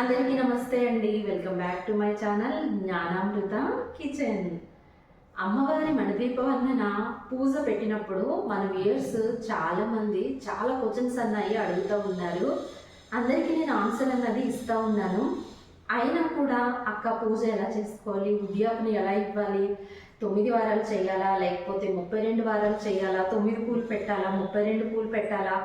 అందరికీ నమస్తే అండి. Welcome back to my channel Gnanamrutha kitchen. అమ్మవారి మణిదీపవర్ణన పూజ పెట్టినప్పుడు మన వ్యూయర్స్ చాలామంది చాలా క్వశ్చన్స్ అన్నాయి అడుగుతూ ఉన్నారు. అందరికీ నేను ఆన్సర్ అన్నది ఇస్తూ ఉన్నాను. అయినా కూడా అక్క పూజ ఎలా చేసుకోవాలి? ఉద్యాపన ఎలా ఇవ్వాలి? తొమ్మిది వారాలు చేయాలా? లేకపోతే ముప్పై రెండు వారాలు చేయాలా? తొమ్మిది పూలు పెట్టాలా? ముప్పై రెండు పూలు పెట్టాలా?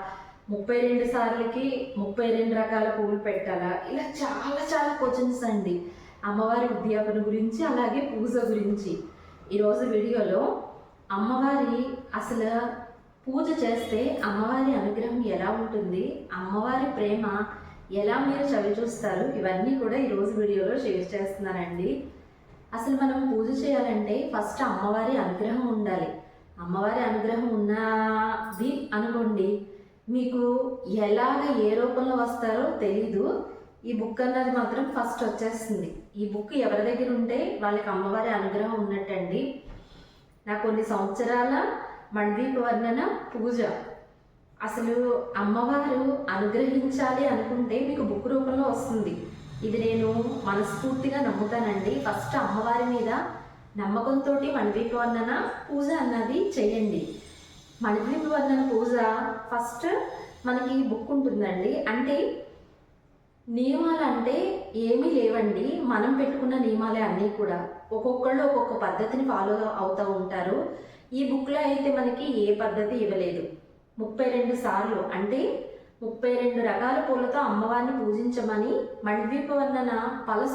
ముప్పై రెండు సార్లకి ముప్పై రెండు రకాల పువ్వులు పెట్టాలా? ఇలా చాలా చాలా క్వశ్చన్స్ అండి. అమ్మవారి ఉద్యాపన గురించి అలాగే పూజ గురించి. ఈరోజు వీడియోలో అమ్మవారి అసలు పూజ చేస్తే అమ్మవారి అనుగ్రహం ఎలా ఉంటుంది? అమ్మవారి ప్రేమ ఎలా మీరు చవి చూస్తారు? ఇవన్నీ కూడా ఈరోజు వీడియోలో షేర్ చేస్తున్నానండి. అసలు మనం పూజ చేయాలంటే ఫస్ట్ అమ్మవారి అనుగ్రహం ఉండాలి. అమ్మవారి అనుగ్రహం ఉన్నది అనుకోండి మీకు ఎలాగ ఏ రూపంలో వస్తారో తెలీదు. ఈ బుక్ అన్నది మాత్రం ఫస్ట్ వచ్చేస్తుంది. ఈ బుక్ ఎవరి దగ్గర ఉంటే వాళ్ళకి అమ్మవారి అనుగ్రహం ఉన్నట్టండి. నా కొన్ని సంవత్సరాల మణ్దీప వర్ణన పూజ. అసలు అమ్మవారు అనుగ్రహించాలి అనుకుంటే మీకు బుక్ రూపంలో వస్తుంది. ఇది నేను మనస్ఫూర్తిగా నమ్ముతానండి. ఫస్ట్ అమ్మవారి మీద నమ్మకంతో మణిదీప వర్ణన పూజ అన్నది చేయండి. మణిద్వీప వర్ణన పూజ ఫస్ట్ మనకి బుక్ ఉంటుందండి. అంటే నియమాలు అంటే ఏమీ లేవండి. మనం పెట్టుకున్న నియమాలే అన్నీ కూడా. ఒక్కొక్కళ్ళు ఒక్కొక్క పద్ధతిని ఫాలో అవుతూ ఉంటారు. ఈ బుక్లో అయితే మనకి ఏ పద్ధతి ఇవ్వలేదు. ముప్పై రెండు సార్లు. అంటే ముప్పై రెండు రకాల పూలతో అమ్మవారిని పూజించమని మణిద్వీప వర్ణన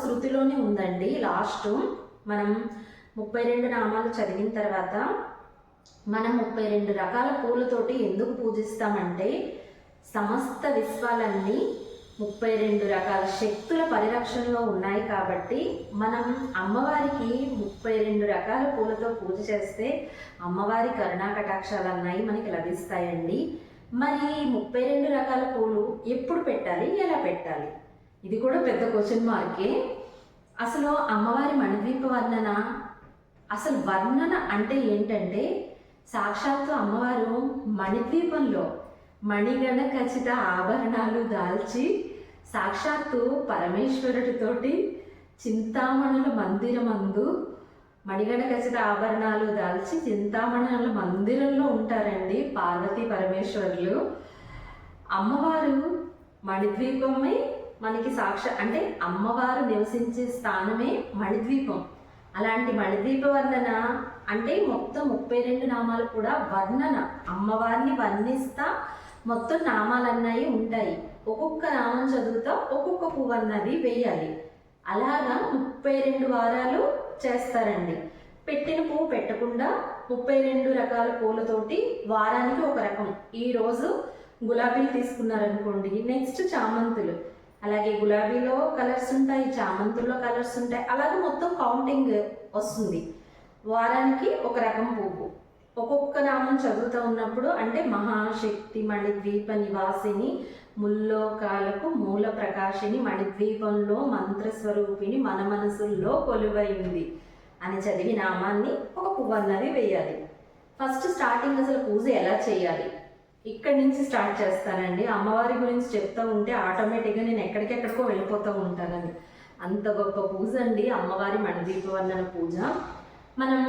శృతిలోనే ఉందండి. లాస్ట్ మనం ముప్పై రెండు నామాలు చదివిన తర్వాత మనం ముప్పై రెండు రకాల పూలతోటి ఎందుకు పూజిస్తామంటే సమస్త విశ్వాలన్నీ ముప్పై రెండు రకాల శక్తుల పరిరక్షణలో ఉన్నాయి కాబట్టి మనం అమ్మవారికి ముప్పై రెండు రకాల పూలతో పూజ చేస్తే అమ్మవారి కరుణా కటాక్షాలు అన్నాయి మనకి లభిస్తాయండి. మరి ముప్పై రెండు రకాల పూలు ఎప్పుడు పెట్టాలి? ఎలా పెట్టాలి? ఇది కూడా పెద్ద క్వశ్చన్ మార్కే అసలు అమ్మవారి మణిద్వీప వర్ణన అసలు వర్ణన అంటే ఏంటంటే సాక్షాత్తు అమ్మవారు మణిద్వీపంలో మణిగణ ఖచ్చిత ఆభరణాలు దాల్చి సాక్షాత్తు పరమేశ్వరుడితోటి చింతామణుల మందిరమందు మణిగణ ఖచ్చిత ఆభరణాలు దాల్చి చింతామణుల మందిరంలో ఉంటారండి పార్వతీ పరమేశ్వరులు. అమ్మవారు మణిద్వీపమే మనకి సాక్ష అంటే అమ్మవారు నివసించే స్థానమే మణిద్వీపం. అలాంటి మణిద్వీప వర్ణన అంటే మొత్తం ముప్పై రెండు నామాలు కూడా వర్ణన. అమ్మవారిని వర్ణిస్తా మొత్తం నామాలన్నవి ఉంటాయి. ఒక్కొక్క నామం చదువుతా ఒక్కొక్క పువ్వు అన్నది వేయాలి. అలాగా ముప్పై రెండు వారాలు చేస్తారండి. పెట్టిన పువ్వు పెట్టకుండా ముప్పై రెండు రకాల పూలతోటి వారానికి ఒక రకం. ఈరోజు గులాబీలు తీసుకున్నారనుకోండి నెక్స్ట్ చామంతులు. అలాగే గులాబీలో కలర్స్ ఉంటాయి చామంతుల్లో కలర్స్ ఉంటాయి. అలాగే మొత్తం కౌంటింగ్ వస్తుంది. వారానికి ఒక రకం పువ్వు. ఒక్కొక్క నామం చదువుతూ ఉన్నప్పుడు అంటే మహాశక్తి మణిద్వీప నివాసిని ముల్లోకాలకు మూల ప్రకాశిని మణిద్వీపంలో మంత్రస్వరూపిణి మన మనసుల్లో కొలువైంది అని చదివి నామాన్ని ఒక పువ్వు అన్నది వేయాలి. ఫస్ట్ స్టార్టింగ్ అసలు పూజ ఎలా చేయాలి? ఇక్కడి నుంచి స్టార్ట్ చేస్తానండి. అమ్మవారి గురించి చెప్తూ ఉంటే ఆటోమేటిక్గా నేను ఎక్కడికెక్కడికో వెళ్ళిపోతూ ఉంటానండి. అంత గొప్ప పూజ అండి అమ్మవారి మణదీపవర్ణన పూజ. మనం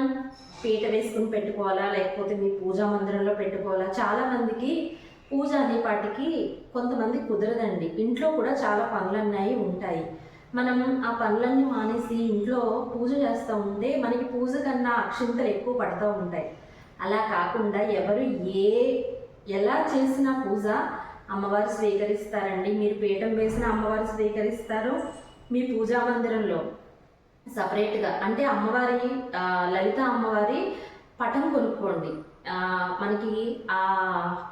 పీట వేసుకుని పెట్టుకోవాలా లేకపోతే మీ పూజా మందిరంలో పెట్టుకోవాలా? చాలా మందికి పూజ అనేపాటికి కొంతమంది కుదరదండి. ఇంట్లో కూడా చాలా పనులన్నాయి ఉంటాయి. మనం ఆ పనులన్నీ మానేసి ఇంట్లో పూజ చేస్తూ ఉంటే మనకి పూజ కన్నా అక్షింతలు ఎక్కువ పడుతూ ఉంటాయి. అలా కాకుండా ఎవరు ఏ ఎలా చేసిన పూజ అమ్మవారు స్వీకరిస్తారండి. మీరు పీఠం వేసిన అమ్మవారు స్వీకరిస్తారు మీ పూజా మందిరంలో. సపరేట్గా. అంటే అమ్మవారి లలిత అమ్మవారి పటం కొనుక్కోండి. మనకి ఆ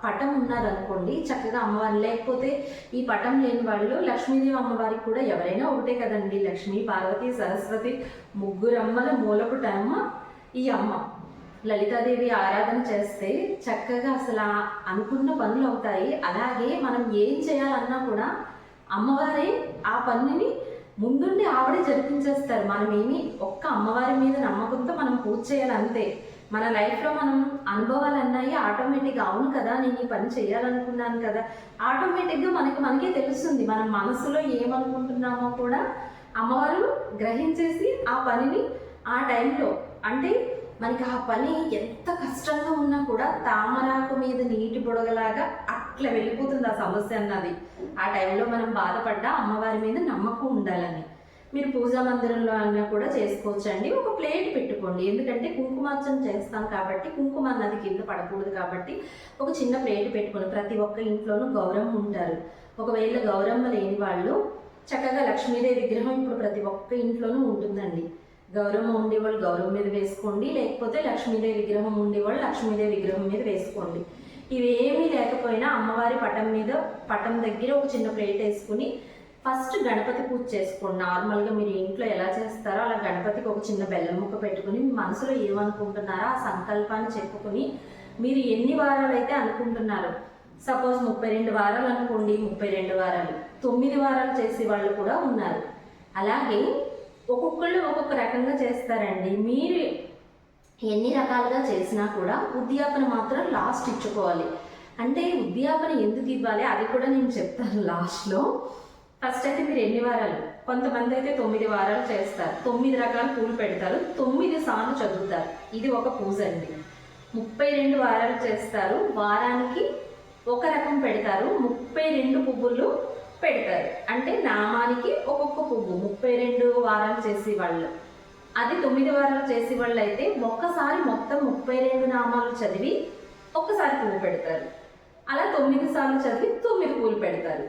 పటం ఉన్నారనుకోండి చక్కగా అమ్మవారి లేకపోతే ఈ పటం లేని వాళ్ళు లక్ష్మీదేవి అమ్మవారికి కూడా ఎవరైనా ఒకటే కదండి. లక్ష్మీ పార్వతి సరస్వతి ముగ్గురమ్మల మూలపుటమ్మ ఈ అమ్మ. లలితాదేవి ఆరాధన చేస్తే చక్కగా అసలు అనుకున్న పనులు అవుతాయి అలాగే మనం ఏం చేయాలన్నా కూడా అమ్మవారే ఆ పనిని ముందుండి ఆవిడే జరిపించేస్తారు. మనం ఒక్క అమ్మవారి మీద నమ్మకంతో మనం పూజ చేయాలి అంతే. మన లైఫ్లో మనం అనుభవాలు అన్నాయి ఆటోమేటిక్గా అవును కదా నేను ఈ పని చేయాలనుకున్నాను కదా. ఆటోమేటిక్గా మనకి మనకే తెలుస్తుంది. మనం మనసులో ఏమనుకుంటున్నామో కూడా అమ్మవారు గ్రహించేసి ఆ పనిని ఆ టైంలో అంటే మనకి ఆ పని ఎంత కష్టంగా ఉన్నా కూడా తామరాకు మీద నీటి బుడగలాగా అట్లా వెళ్ళిపోతుంది ఆ సమస్య అన్నది. ఆ టైంలో మనం బాధపడ్డా అమ్మవారి మీద నమ్మకం ఉండాలని. మీరు పూజా మందిరంలో అన్నా కూడా చేసుకోవచ్చండి. ఒక ప్లేట్ పెట్టుకోండి. ఎందుకంటే కుంకుమార్చన చేస్తాం కాబట్టి కుంకుమ అన్నది కింద పడకూడదు కాబట్టి ఒక చిన్న ప్లేట్ పెట్టుకొని ప్రతి ఒక్క ఇంట్లోనూ గౌరమ్మ ఉంటారు. ఒకవేళ గౌరమ్మ లేని వాళ్ళు చక్కగా లక్ష్మీదేవి విగ్రహం ఇప్పుడు ప్రతి ఒక్క ఇంట్లోనూ ఉంటుందండి. గౌరవం ఉండేవాళ్ళు గౌరవం మీద వేసుకోండి. లేకపోతే లక్ష్మీదేవి విగ్రహం ఉండేవాళ్ళు లక్ష్మీదేవి విగ్రహం మీద వేసుకోండి. ఇవేమీ లేకపోయినా అమ్మవారి పటం మీద పటం దగ్గర ఒక చిన్న ప్లేట్ వేసుకుని ఫస్ట్ గణపతి పూజ చేసుకోండి. నార్మల్గా మీరు ఇంట్లో ఎలా చేస్తారో అలా గణపతికి ఒక చిన్న బెల్లం ముక్క పెట్టుకుని మనసులో ఏమనుకుంటున్నారో ఆ సంకల్పాన్ని చెప్పుకుని మీరు ఎన్ని వారాలు అయితే అనుకుంటున్నారు సపోజ్ ముప్పై రెండు వారాలు అనుకోండి ముప్పై రెండు వారాలు తొమ్మిది వారాలు చేసే వాళ్ళు కూడా ఉన్నారు. అలాగే ఒక్కొక్కళ్ళు ఒక్కొక్క రకంగా చేస్తారండి. మీరు ఎన్ని రకాలుగా చేసినా కూడా ఉద్యాపన మాత్రం లాస్ట్ ఇచ్చుకోవాలి. అంటే ఉద్యాపన ఎందుకు ఇవ్వాలి? అది కూడా నేను చెప్తాను లాస్ట్లో ఫస్ట్ అయితే మీరు ఎన్ని వారాలు? కొంతమంది అయితే తొమ్మిది వారాలు చేస్తారు. తొమ్మిది రకాల పూలు పెడతారు. తొమ్మిది సార్లు చదువుతారు. ఇది ఒక పూజ అండి. ముప్పై రెండు వారాలు చేస్తారు. వారానికి ఒక రకం పెడతారు. ముప్పై రెండు పువ్వులు పెడతారు. అంటే నామానికి ఒక్కొక్క పువ్వు. ముప్పై రెండు వారాలు చేసే వాళ్ళు. అది తొమ్మిది వారాలు చేసే వాళ్ళు అయితే ఒక్కసారి మొత్తం ముప్పై రెండు నామాలు చదివి ఒక్కసారి పువ్వు పెడతారు. అలా తొమ్మిది సార్లు చదివి తొమ్మిది పూలు పెడతారు.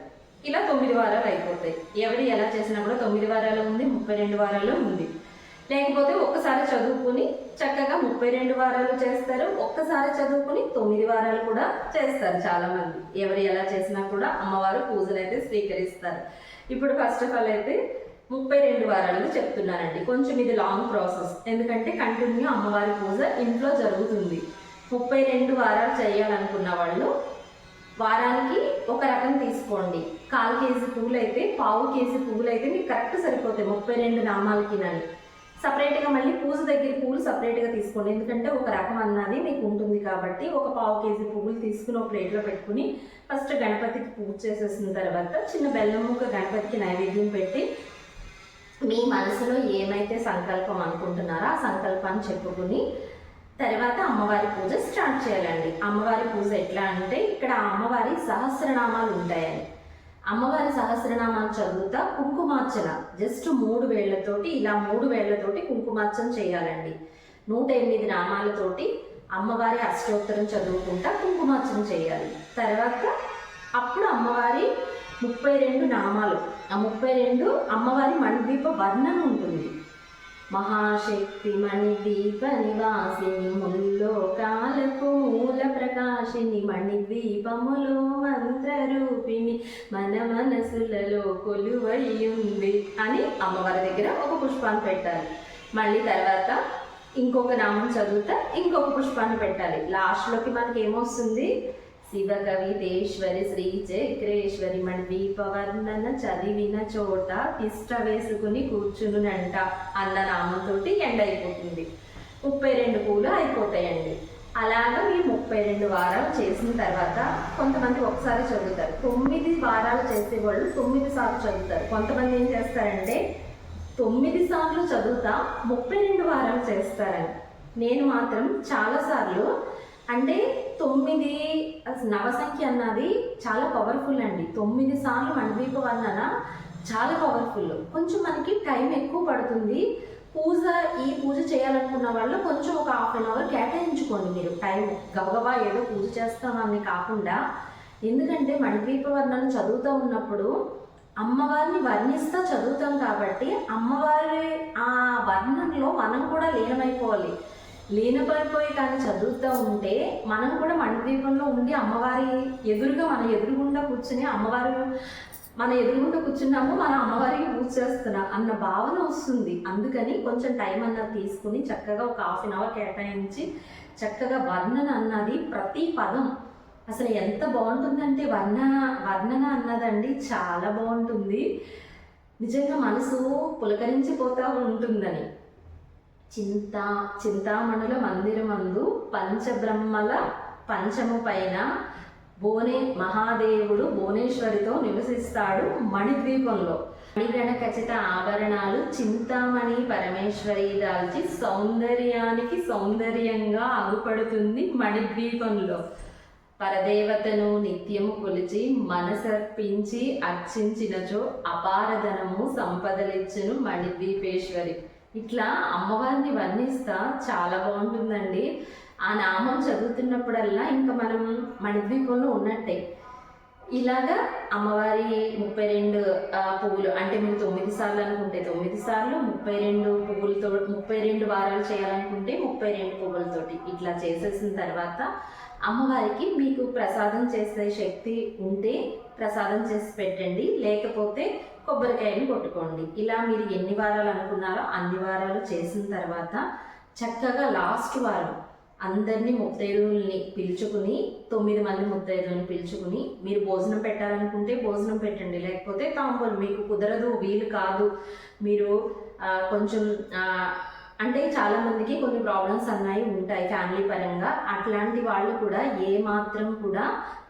ఇలా తొమ్మిది వారాలు అయిపోతాయి. ఎవరు ఎలా చేసినా కూడా తొమ్మిది వారాలు ఉంది ముప్పై రెండు వారాలు ఉంది. లేకపోతే ఒక్కసారి చదువుకుని చక్కగా ముప్పై రెండు వారాలు చేస్తారు. ఒక్కసారి చదువుకుని తొమ్మిది వారాలు కూడా చేస్తారు చాలా మంది ఎవరు ఎలా చేసినా కూడా అమ్మవారు పూజలు అయితే స్వీకరిస్తారు. ఇప్పుడు ఫస్ట్ ఆఫ్ ఆల్ అయితే ముప్పై రెండు వారాలు చెప్తున్నానండి కొంచెం ఇది లాంగ్ ప్రాసెస్ ఎందుకంటే కంటిన్యూ అమ్మవారి పూజ ఇంట్లో జరుగుతుంది. ముప్పై రెండు వారాలు చేయాలనుకున్న వాళ్ళు వారానికి ఒక రకం తీసుకోండి. కాల్ కేజీ పువ్వులు అయితే పావు కేజీ పువ్వులు అయితే మీకు కరెక్ట్ సరిపోతాయి. ముప్పై రెండు నామాలకి నని. సపరేట్గా మళ్ళీ పూజ దగ్గర పూలు సపరేట్గా తీసుకోండి. ఎందుకంటే ఒక రకం అన్నది మీకు ఉంటుంది కాబట్టి ఒక పావు కేజీ పువ్వులు తీసుకుని ఒక ప్లేట్లో పెట్టుకుని ఫస్ట్ గణపతికి పూజ చేసేసిన తర్వాత చిన్న బెల్లం ముక్క గణపతికి నైవేద్యం పెట్టి మీ మనసులో ఏమైతే సంకల్పం అనుకుంటున్నారో ఆ సంకల్పాన్ని చెప్పుకుని తర్వాత అమ్మవారి పూజ స్టార్ట్ చేయాలండి. అమ్మవారి పూజ ఎట్లా అంటే ఇక్కడ అమ్మవారి సహస్రనామాలు ఉంటాయని అమ్మవారి సహస్రనామాలు చదువుతా కుంకుమార్చన. జస్ట్ మూడు వేళ్ళతోటి ఇలా మూడు వేళ్ళతోటి కుంకుమార్చన చేయాలండి. నూట ఎనిమిది నామాలతోటి అమ్మవారి అష్టోత్తరం చదువుకుంటా కుంకుమార్చన చేయాలి. తర్వాత అప్పుడు అమ్మవారి ముప్పై రెండు నామాలు. ఆ ముప్పై రెండు అమ్మవారి మణిదీప వర్ణన ఉంటుంది. మహాశక్తి మణిదీప నివాసిని ముల్లోకాలకు మూల ప్రకాశిని మణిద్వీపములో మంత్రరూపిణి మన మనసులలో కొలువయ్యుంది అని అమ్మవారి దగ్గర ఒక పుష్పాన్ని పెట్టాలి. మళ్ళీ తర్వాత ఇంకొక నామం చదువుతా ఇంకొక పుష్పాన్ని పెట్టాలి. లాస్ట్లోకి మనకి ఏమొస్తుంది శివకవితేశ్వరి శ్రీ చక్రేశ్వరి మణిదీపవర్ణన చదివిన చోట తిష్ట వేసుకుని కూర్చునునంట. అన్న నామంతోటి ఎండ్ అయిపోతుంది ముప్పై రెండు పూలు అయిపోతాయండి. అలాగా మీరు ముప్పై రెండు వారాలు చేసిన తర్వాత కొంతమంది ఒకసారి చదువుతారు. తొమ్మిది వారాలు చేసే వాళ్ళు తొమ్మిది సార్లు చదువుతారు. కొంతమంది ఏం చేస్తారంటే తొమ్మిది సార్లు చదువుతా ముప్పై రెండు వారాలు చేస్తారని. నేను మాత్రం చాలాసార్లు అంటే తొమ్మిది నవ నవసంఖ్య అన్నది చాలా పవర్ఫుల్ అండి. తొమ్మిది సార్లు మణిదీప వర్ణన చాలా పవర్ఫుల్ కొంచెం మనకి టైం ఎక్కువ పడుతుంది. పూజ ఈ పూజ చేయాలనుకున్న వాళ్ళు కొంచెం ఒక హాఫ్ అన్ అవర్ కేటాయించుకోండి మీరు. టైం గబగబా ఏదో పూజ చేస్తామని కాకుండా. ఎందుకంటే మణిద్వీప వర్ణన చదువుతూ ఉన్నప్పుడు అమ్మవారిని వర్ణిస్తూ చదువుతాం కాబట్టి అమ్మవారి ఆ వర్ణంలో మనం కూడా లీనమైపోవాలి. లీనపడిపోయి కానీ చదువుతూ ఉంటే మనం కూడా మణిద్వీపంలో ఉండి అమ్మవారి ఎదురుగా మన ఎదురుగుండా కూర్చుని అమ్మవారు మన ఎదురుగుండా కూర్చున్నాము మన అమ్మవారికి పూజ చేస్తున్నాం అన్న భావన వస్తుంది. అందుకని కొంచెం టైం అన్నది తీసుకుని చక్కగా ఒక హాఫ్ అన్ అవర్ కేటాయించి చక్కగా వర్ణన అన్నది ప్రతి పదం. అసలు ఎంత బాగుంటుందంటే వర్ణన వర్ణన అన్నదండి చాలా బాగుంటుంది. నిజంగా మనసు పులకరించిపోతూ ఉంటుందని. చింతా చింతామణుల మందిరమందు పంచబ్రహ్మల పంచము పైన భువనే మహాదేవుడు భువనేశ్వరితో నివసిస్తాడు మణిద్వీపంలో. మణిగణ ఖచ్చిత ఆభరణాలు చింతామణి పరమేశ్వరి దాల్చి సౌందర్యానికి సౌందర్యంగా అగుపడుతుంది మణిద్వీపంలో. పరదేవతను నిత్యము కొలిచి మనసర్పించి అర్చించినచో అపారధనము సంపదలిచ్చును మణిద్వీపేశ్వరి. ఇట్లా అమ్మవారిని వర్ణిస్తా చాలా బాగుంటుందండి. ఆ నామం చదువుతున్నప్పుడల్లా ఇంకా మనం మణిద్వీపంలో ఉన్నట్టే. ఇలాగా అమ్మవారి ముప్పై రెండు పువ్వులు అంటే మీరు తొమ్మిది సార్లు అనుకుంటే తొమ్మిది సార్లు ముప్పై రెండు పువ్వులతో ముప్పై రెండు వారాలు చేయాలనుకుంటే ముప్పై రెండు పువ్వులతోటి ఇట్లా చేసేసిన తర్వాత అమ్మవారికి మీకు ప్రసాదం చేసే శక్తి ఉంటే ప్రసాదం చేసి పెట్టండి. లేకపోతే కొబ్బరికాయని కొట్టుకోండి. ఇలా మీరు ఎన్ని వారాలు అనుకున్నారో అన్ని వారాలు చేసిన తర్వాత చక్కగా లాస్ట్ వారం అందరినీ ముత్తైదువుల్ని పిలుచుకుని తొమ్మిది మంది ముత్తైదువుని పిలుచుకుని మీరు భోజనం పెట్టాలనుకుంటే భోజనం పెట్టండి. లేకపోతే తాంబూలు మీకు కుదరదు వీలు కాదు. మీరు కొంచెం అంటే చాలామందికి కొన్ని ప్రాబ్లమ్స్ అన్నాయి ఉంటాయి ఫ్యామిలీ పరంగా. అట్లాంటి వాళ్ళు కూడా ఏ మాత్రం కూడా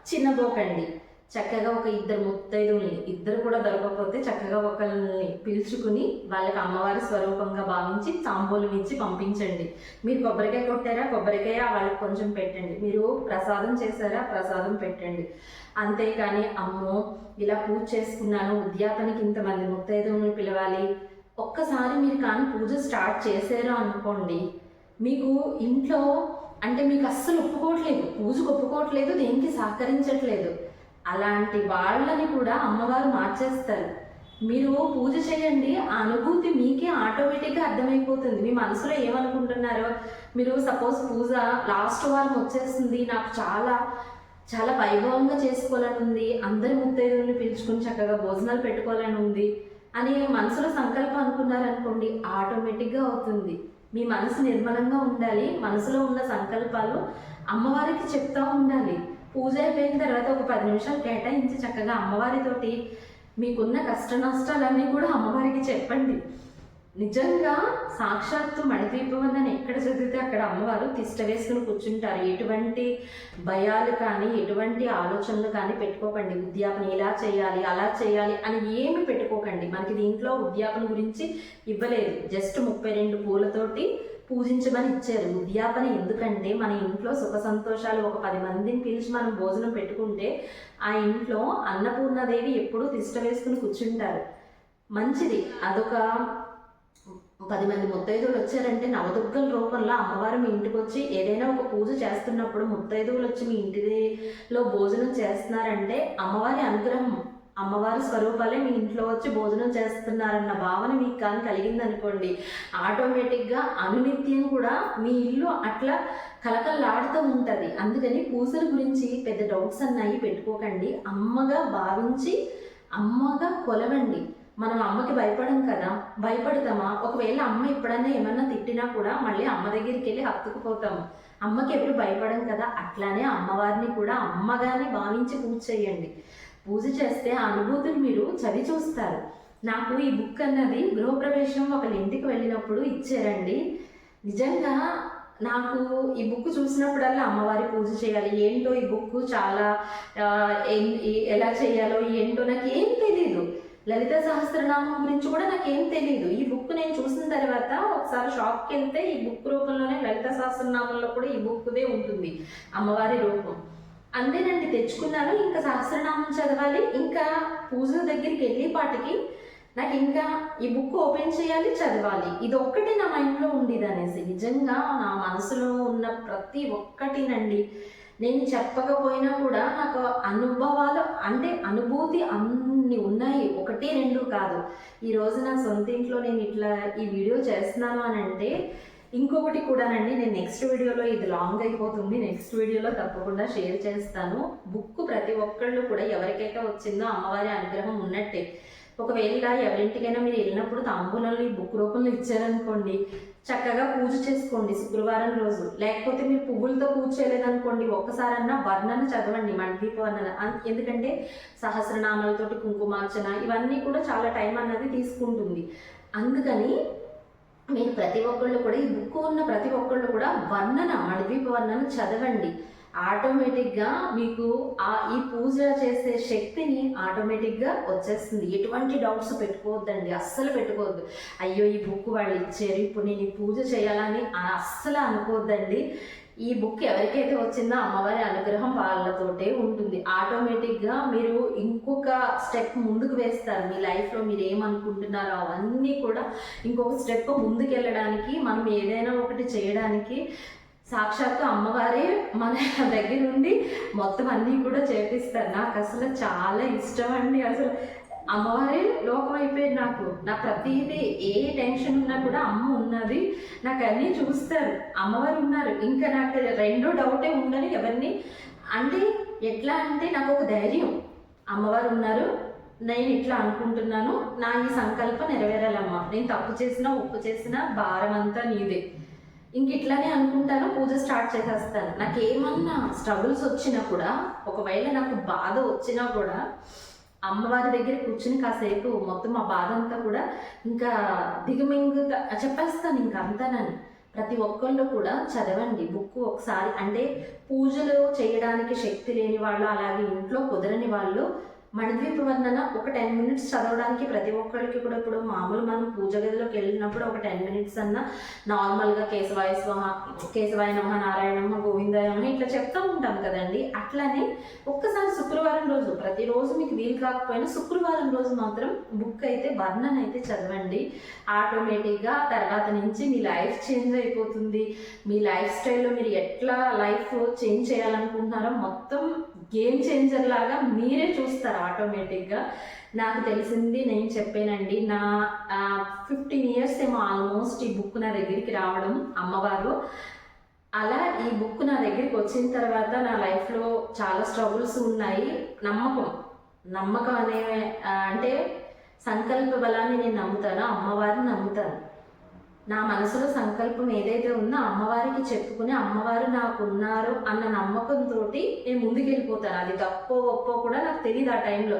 చిన్నబోకండి. చక్కగా ఒక ఇద్దరు ముత్తైదువుల్ని ఇద్దరు కూడా దొరకకపోతే చక్కగా ఒకరిని పిలుచుకుని వాళ్ళకి అమ్మవారి స్వరూపంగా భావించి తాంబూలం ఇచ్చి పంపించండి. మీరు కొబ్బరికాయ కొట్టారా? కొబ్బరికాయ వాళ్ళకి కొంచెం పెట్టండి. మీరు ప్రసాదం చేశారా? ప్రసాదం పెట్టండి. అంతేకాని అమ్మో ఇలా పూజ చేసుకున్నాను ఉద్యాపనకి ఇంతమంది ముత్తైదువుని పిలవాలి. ఒక్కసారి మీరు కానీ పూజ స్టార్ట్ చేసారు అనుకోండి మీకు ఇంట్లో అంటే మీకు అస్సలు ఒప్పుకోవట్లేదు. పూజకు ఒప్పుకోవట్లేదు దేనికి సహకరించట్లేదు. అలాంటి వాళ్ళని కూడా అమ్మవారు మార్చేస్తారు. మీరు పూజ చేయండి ఆ అనుభూతి మీకే ఆటోమేటిక్గా అర్థమైపోతుంది. మీ మనసులో ఏమనుకుంటున్నారో? మీరు సపోజ్ పూజ లాస్ట్ వారం వచ్చేస్తుంది నాకు చాలా చాలా వైభవంగా చేసుకోవాలని ఉంది అందరి ముత్తైదువుని పిలుచుకుని చక్కగా భోజనాలు పెట్టుకోవాలని ఉంది అని మనసులో సంకల్పం అనుకున్నారనుకోండి ఆటోమేటిక్గా అవుతుంది. మీ మనసు నిర్మలంగా ఉండాలి మనసులో ఉన్న సంకల్పాలు అమ్మవారికి చెప్తా ఉండాలి. పూజ అయిపోయిన తర్వాత ఒక పది నిమిషాలు కేటాయించి చక్కగా అమ్మవారితోటి మీకున్న కష్ట నష్టాలన్నీ కూడా అమ్మవారికి చెప్పండి. నిజంగా సాక్షాత్తు మణిద్వీపవన్నని ఎక్కడ చదివితే అక్కడ అమ్మవారు తిష్ట వేసుకుని కూర్చుంటారు. ఎటువంటి భయాలు కానీ ఎటువంటి ఆలోచనలు కానీ పెట్టుకోకండి. ఉద్యాపన ఇలా చేయాలి అలా చేయాలి అని ఏమి పెట్టుకోకండి. మనకి దీంట్లో ఉద్యాపన గురించి ఇవ్వలేదు. జస్ట్ ముప్పై రెండు పూలతోటి పూజించమని ఇచ్చారు. ఉద్యాపన ఎందుకంటే మన ఇంట్లో సుఖ సంతోషాలు ఒక పది మందిని పిలిచి మనం భోజనం పెట్టుకుంటే ఆ ఇంట్లో అన్నపూర్ణదేవి ఎప్పుడూ తిష్ట వేసుకుని కూర్చుంటారు. మంచిది. అదొక పది మంది ముత్తైదువులు వచ్చారంటే నవదుర్గల రూపంలో అమ్మవారు మీ ఇంటికి వచ్చి ఏదైనా ఒక పూజ చేస్తున్నప్పుడు ముత్తైదువులు వచ్చి మీ ఇంటిలో భోజనం చేస్తున్నారంటే అమ్మవారి అనుగ్రహం అమ్మవారి స్వరూపాలే మీ ఇంట్లో వచ్చి భోజనం చేస్తున్నారన్న భావన మీకు కానీ కలిగిందనుకోండి ఆటోమేటిక్గా అనునిత్యం కూడా మీ ఇల్లు అట్లా కలకల్లాడుతూ ఉంటుంది. అందుకని పూజల గురించి పెద్ద డౌట్స్ అన్నాయి పెట్టుకోకండి. అమ్మగా భావించి అమ్మగా కొలవండి. మనం అమ్మకి భయపడం కదా భయపడతామా? ఒకవేళ అమ్మ ఎప్పుడన్నా ఏమన్నా తిట్టినా కూడా మళ్ళీ అమ్మ దగ్గరికి వెళ్ళి హత్తుకుపోతాము అమ్మకి ఎప్పుడు భయపడం కదా అట్లానే అమ్మవారిని కూడా అమ్మగానే భావించి పూజ చేయండి. పూజ చేస్తే ఆ అనుభూతిని మీరు చవి చూస్తారు నాకు ఈ బుక్ అన్నది గృహప్రవేశం ఒకళ్ళ ఇంటికి వెళ్ళినప్పుడు ఇచ్చారండి. నిజంగా నాకు ఈ బుక్ చూసినప్పుడల్లా అమ్మవారి పూజ చేయాలి ఏంటో ఈ బుక్ చాలా ఎలా చేయాలో ఏంటో నాకు ఏం తెలీదు. లలిత సహస్రనామం గురించి కూడా నాకు ఏం తెలియదు ఈ బుక్ నేను చూసిన తర్వాత ఒకసారి షాప్కి వెళ్తే ఈ బుక్ రూపంలోనే లలిత సహస్రనామంలో కూడా ఈ బుక్దే ఉంటుంది. అమ్మవారి రూపం. అంతేనండి తెచ్చుకున్నాను ఇంకా సహస్రనామం చదవాలి ఇంకా పూజ దగ్గరికి వెళ్ళేపాటికి నాకు ఇంకా ఈ బుక్ ఓపెన్ చేయాలి చదవాలి. ఇది ఒక్కటే నా మైండ్లో ఉండేది అనేసి నిజంగా నా మనసులో ఉన్న ప్రతి ఒక్కటినండి నేను చెప్పకపోయినా కూడా నాకు అనుభవాలు అంటే అనుభూతి అన్ని ఉన్నాయి. ఒకటి రెండు కాదు. ఈరోజు నా సొంత ఇంట్లో నేను ఇట్లా ఈ వీడియో చేస్తున్నాను అని అంటే ఇంకొకటి కూడానండి నేను నెక్స్ట్ వీడియోలో ఇది లాంగ్ అయిపోతుంది. నెక్స్ట్ వీడియోలో తప్పకుండా షేర్ చేస్తాను. బుక్ ప్రతి ఒక్కళ్ళు కూడా ఎవరికైతే వచ్చిందో అమ్మవారి అనుగ్రహం ఉన్నట్టే. ఒకవేళ ఎవరింటికైనా మీరు వెళ్ళినప్పుడు తాంబూలంలో ఈ బుక్ రూపంలో ఇచ్చారనుకోండి చక్కగా పూజ చేసుకోండి శుక్రవారం రోజు. లేకపోతే మీరు పువ్వులతో పూజ చేయలేదనుకోండి ఒక్కసారన్నా వర్ణన చదవండి మణిదీప వర్ణన ఎందుకంటే సహస్రనామాలతోటి కుంకుమార్చన ఇవన్నీ కూడా చాలా టైం అన్నది తీసుకుంటుంది. అందుకని మీరు ప్రతి ఒక్కళ్ళు కూడా ఈ బుక్ ఉన్న ప్రతి ఒక్కళ్ళు కూడా వర్ణన అడవి వర్ణన చదవండి. ఆటోమేటిక్గా మీకు ఆ ఈ పూజ చేసే శక్తిని ఆటోమేటిక్గా వచ్చేస్తుంది. ఎటువంటి డౌట్స్ పెట్టుకోవద్దండి అస్సలు పెట్టుకోవద్దు. అయ్యో ఈ బుక్ వాళ్ళు ఇచ్చారు ఇప్పుడు నేను ఈ పూజ చేయాలని అస్సలు అనుకోవద్దండి ఈ బుక్ ఎవరికైతే వచ్చిందో అమ్మవారి అనుగ్రహం వాళ్ళతోటే ఉంటుంది. ఆటోమేటిక్గా మీరు ఇంకొక స్టెప్ ముందుకు వేస్తారు. మీ లైఫ్లో మీరు ఏమనుకుంటున్నారో అవన్నీ కూడా ఇంకొక స్టెప్ ముందుకు వెళ్ళడానికి మనం ఏదైనా ఒకటి చేయడానికి సాక్షాత్తు అమ్మవారే మన దగ్గర నుండి మొత్తం అన్నీ కూడా చేపిస్తారు. నాకు అసలు చాలా ఇష్టం అండి అసలు అమ్మవారే లోకం అయిపోయింది నాకు. నా ప్రతిదీ ఏ టెన్షన్ ఉన్నా కూడా అమ్మ ఉన్నది. నాకు అన్నీ చూస్తారు. అమ్మవారు ఉన్నారు. ఇంకా నాకు రెండో డౌటే ఉండని ఎవరిని అంటే ఎట్లా అంటే నాకు ఒక ధైర్యం. అమ్మవారు ఉన్నారు. నేను ఇట్లా అనుకుంటున్నాను. నా ఈ సంకల్పం నెరవేరాలమ్మా. నేను తప్పు చేసినా ఉప్పు చేసినా భారం అంతా నీదే. ఇంక ఇట్లానే అనుకుంటాను. పూజ స్టార్ట్ చేసేస్తాను. నాకు ఏమన్నా స్ట్రగుల్స్ వచ్చినా కూడా ఒకవేళ నాకు బాధ వచ్చినా కూడా అమ్మవారి దగ్గర కూర్చుని కాసేపు మొత్తం ఆ బాధ అంతా కూడా ఇంకా దిగమింగు చెప్పేస్తాను ఇంకా అంతానని. ప్రతి ఒక్కళ్ళు కూడా చదవండి. బుక్ ఒకసారి అంటే పూజలు చేయడానికి శక్తి లేని వాళ్ళు అలాగే ఇంట్లో కుదరని వాళ్ళు మణిద్వీప వర్ణన ఒక టెన్ మినిట్స్ చదవడానికి ప్రతి ఒక్కరికి కూడా ఇప్పుడు మామూలు మనం పూజ గదిలోకి వెళ్ళినప్పుడు ఒక టెన్ మినిట్స్ అన్న నార్మల్గా కేశవాయ స్వహ కేశవాయ నమ నారాయణ నమ గోవిందాయ నమ ఇట్లా చెప్తూ ఉంటాం కదండి. అట్లానే ఒక్కసారి శుక్రవారం రోజు ప్రతిరోజు మీకు వీలు కాకపోయినా శుక్రవారం రోజు మాత్రం బుక్ అయితే వర్ణన అయితే చదవండి. ఆటోమేటిక్గా తర్వాత నుంచి మీ లైఫ్ చేంజ్ అయిపోతుంది. మీ లైఫ్ స్టైల్లో మీరు ఎట్లా లైఫ్ చేంజ్ చేయాలనుకుంటున్నారో మొత్తం గేమ్ చేంజర్ లాగా మీరే చూస్తారు ఆటోమేటిక్గా. నాకు తెలిసింది నేను చెప్పానండి నా ఫిఫ్టీన్ ఇయర్స్ ఏమో ఆల్మోస్ట్ ఈ బుక్ నా దగ్గరికి రావడం అమ్మవారు. అలా ఈ బుక్ నా దగ్గరికి వచ్చిన తర్వాత నా లైఫ్లో చాలా స్ట్రగుల్స్ ఉన్నాయి. నమ్మకం నమ్మకం అనే అంటే సంకల్ప బలాన్ని నేను నమ్ముతాను అమ్మవారిని నమ్ముతాను. నా మనసులో సంకల్పం ఏదైతే ఉందో అమ్మవారికి చెప్పుకుని అమ్మవారు నాకు ఉన్నారు అన్న నమ్మకంతో నేను ముందుకెళ్ళిపోతాను. అది తప్పో ఒప్పో కూడా నాకు తెలియదు ఆ టైంలో.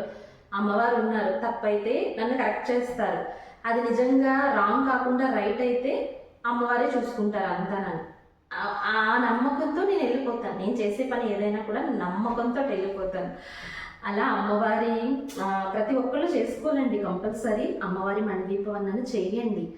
అమ్మవారు ఉన్నారు. తప్పైతే నన్ను కరెక్ట్ చేస్తారు. అది నిజంగా రాంగ్ కాకుండా రైట్ అయితే అమ్మవారే చూసుకుంటారు అంతా నన్ను ఆ- నమ్మకంతో నేను వెళ్ళిపోతాను. నేను చేసే పని ఏదైనా కూడా నమ్మకంతో వెళ్ళిపోతాను. అలా అమ్మవారి ప్రతి ఒక్కళ్ళు చేసుకోనండి కంపల్సరీ. అమ్మవారి మణిదీపవన్నను చేయండి.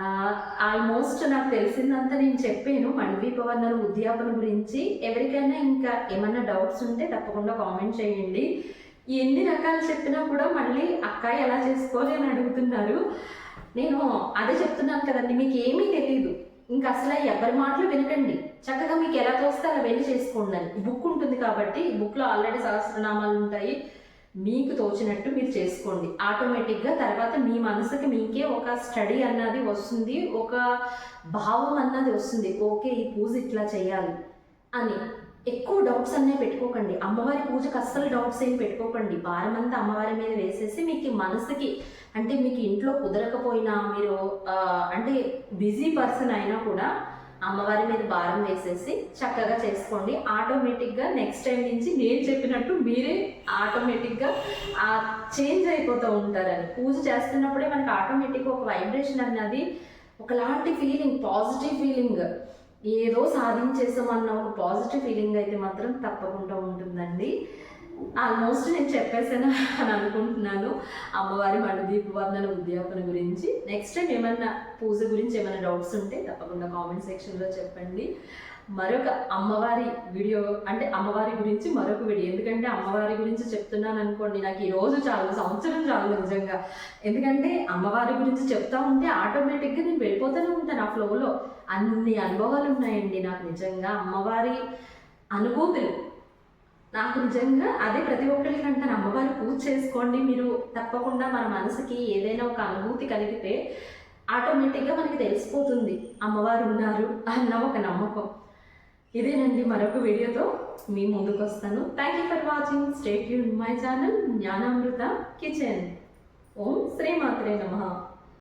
ఆల్మోస్ట్ నాకు తెలిసిందంతా నేను చెప్పాను. మణిదీపవర్ణన ఉద్యాపన గురించి. ఎవరికైనా ఇంకా ఏమైనా డౌట్స్ ఉంటే తప్పకుండా కామెంట్ చేయండి. ఎన్ని రకాలు చెప్పినా కూడా మళ్ళీ అక్కాయి ఎలా చేసుకోవాలి అని అడుగుతున్నారు. నేను అదే చెప్తున్నాను కదండి మీకు ఏమీ తెలియదు ఇంకా అసలు ఎవరి మాటలు వినకండి. చక్కగా మీకు ఎలా తోస్తే అలా వెళ్ళి చేసుకోండి అని. బుక్ ఉంటుంది కాబట్టి ఈ బుక్లో ఆల్రెడీ సహస్రనామాలు ఉంటాయి. మీకు తోచినట్టు మీరు చేసుకోండి. ఆటోమేటిక్గా తర్వాత మీ మనసుకి మీకే ఒక స్టడీ అన్నది వస్తుంది ఒక భావం అన్నది వస్తుంది. ఓకే ఈ పూజ ఇట్లా చేయాలి అని. ఎక్కువ డౌట్స్ అన్నీ పెట్టుకోకండి. అమ్మవారి పూజకు అస్సలు డౌట్స్ ఏం పెట్టుకోకండి. భారం అంతా అమ్మవారి మీద వేసేసి మీకు మనసుకి అంటే మీకు ఇంట్లో కుదరకపోయినా మీరు అంటే బిజీ పర్సన్ అయినా కూడా అమ్మవారి మీద భారం వేసేసి చక్కగా చేసుకోండి. ఆటోమేటిక్గా నెక్స్ట్ టైం నుంచి నేను చెప్పినట్టు మీరే ఆటోమేటిక్గా ఆ చేంజ్ అయిపోతూ ఉంటారని పూజ చేస్తున్నప్పుడే మనకి ఆటోమేటిక్గా ఒక వైబ్రేషన్ అన్నది ఒకలాంటి ఫీలింగ్ పాజిటివ్ ఫీలింగ్ ఏదో సాధించేసామన్న ఒక పాజిటివ్ ఫీలింగ్ అయితే మాత్రం తప్పకుండా ఉంటుందండి. ఆల్మోస్ట్ నేను చెప్పేసాను అని అనుకుంటున్నాను. అమ్మవారి మడు వర్ణన ఉద్యాపన గురించి. నెక్స్ట్ టైం ఏమన్నా పూజ గురించి ఏమైనా డౌట్స్ ఉంటే తప్పకుండా కామెంట్ సెక్షన్లో చెప్పండి. మరొక అమ్మవారి వీడియో అంటే అమ్మవారి గురించి మరొక వీడియో ఎందుకంటే అమ్మవారి గురించి చెప్తున్నాను అనుకోండి నాకు ఈ రోజు చాలు సంవత్సరం చాలు నిజంగా. ఎందుకంటే అమ్మవారి గురించి చెప్తా ఉంటే ఆటోమేటిక్గా నేను వెళ్ళిపోతూనే ఉంటాను ఆ ఫ్లోలో అన్ని అనుభవాలు ఉన్నాయండి నాకు నిజంగా. అమ్మవారి అనుభూతులు నాకు నిజంగా అదే ప్రతి ఒక్కరికి అంటాను అమ్మవారు పూజ చేసుకోండి. మీరు తప్పకుండా మన మనసుకి ఏదైనా ఒక అనుభూతి కలిగితే ఆటోమేటిక్గా మనకి తెలిసిపోతుంది. అమ్మవారు ఉన్నారు అన్న ఒక నమ్మకం. ఇదేనండి మరొక వీడియోతో మీ ముందుకు వస్తాను. Thank you for watching stay Yoon my channel Gnanamrutha kitchen ఓం శ్రీమాత్రే నమః.